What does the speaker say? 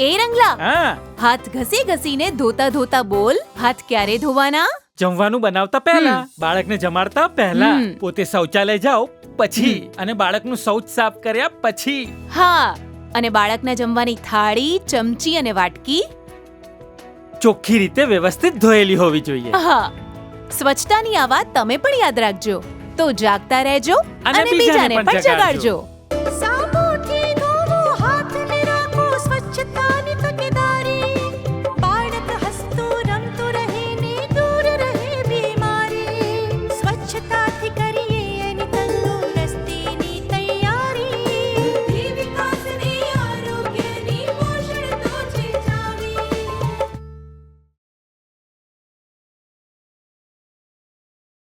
એ રંગલા હા હાથ ઘસી ઘસીને ધોતા ધોતા બોલ હાથ ક્યારે ધોવાના જમવાનું બનાવતા પહેલા બાળકને જમાડતા પહેલા પોતે શૌચાલય જાઓ પછી અને બાળકનું શૌચ સાફ કર્યા પછી હા અને બાળકના જમવાની થાળી ચમચી અને વાટકી ચોખ્ખી રીતે વ્યવસ્થિત ધોયેલી હોવી જોઈએ હા સ્વચ્છતાની આ વાત તમે પણ યાદ રાખજો તો જાગતા રહેજો અને બીજાને પણ. જગાડજો